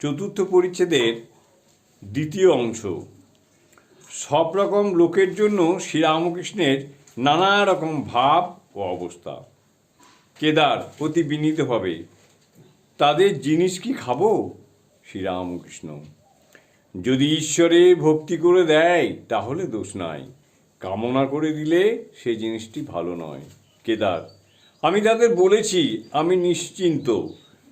চতুর্থ পরিচ্ছেদের দ্বিতীয় অংশ। সব রকম লোকের জন্য শ্রীরামকৃষ্ণের নানা রকম ভাব ও অবস্থা। কেদার অতি বিনীতভাবে তাদের জিনিস কি খাব? শ্রীরামকৃষ্ণ। যদি ঈশ্বরে ভক্তি করে দেয়, তাহলে দোষ নাই। কামনা করে দিলে সে জিনিসটি ভালো নয়। কেদার, আমি তাদের বলেছি, আমি নিশ্চিন্ত।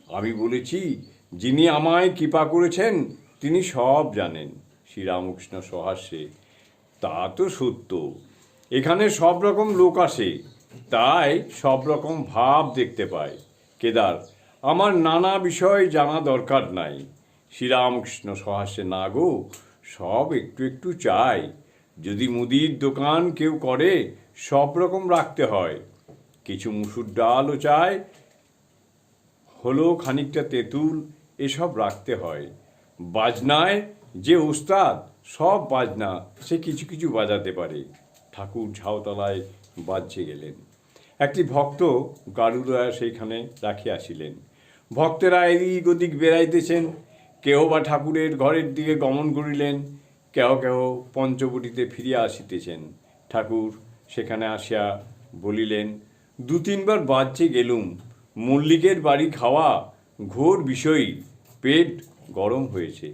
আমি বলেছি যিনি আমায় কৃপা করেছেন, তিনি সব জানেন। শ্রীরামকৃষ্ণ সহাস্যে, তা তো সত্য। এখানে সব রকম লোক আসে, তাই সব রকম ভাব দেখতে পায়। কেদার, আমার নানা বিষয় জানা দরকার নাই। শ্রীরামকৃষ্ণ সহাস্যে, না গো, সব একটু একটু চাই। যদি মুদির দোকান কেউ করে, সব রকম রাখতে হয়। কিছু মুসুর ডালও চায় হলো খানিকটা তেঁতুল এসব রাখতে হয়। বাজনায় যে ওস্তাদ, সব বাজনা সে কিছু কিছু বাজাতে পারে। ঠাকুর ঝাউতলায় বাজছে গেলেন। একটি ভক্ত গারুড়া সেইখানে রাখিয়াছিলেন ভক্তেরা এদিক ওদিক বেড়াইতেছেন। কেহ বা ঠাকুরের ঘরের দিকে গমন করিলেন। কেহ কেহ পঞ্চবটিতে ফিরিয়া আসিতেছেন। ঠাকুর সেখানে আসিয়া বলিলেন, দু তিনবার বাজছে গেলুম। মল্লিকের বাড়ি খাওয়া ঘোর বিষয়ী। পেট গরম হয়েছে।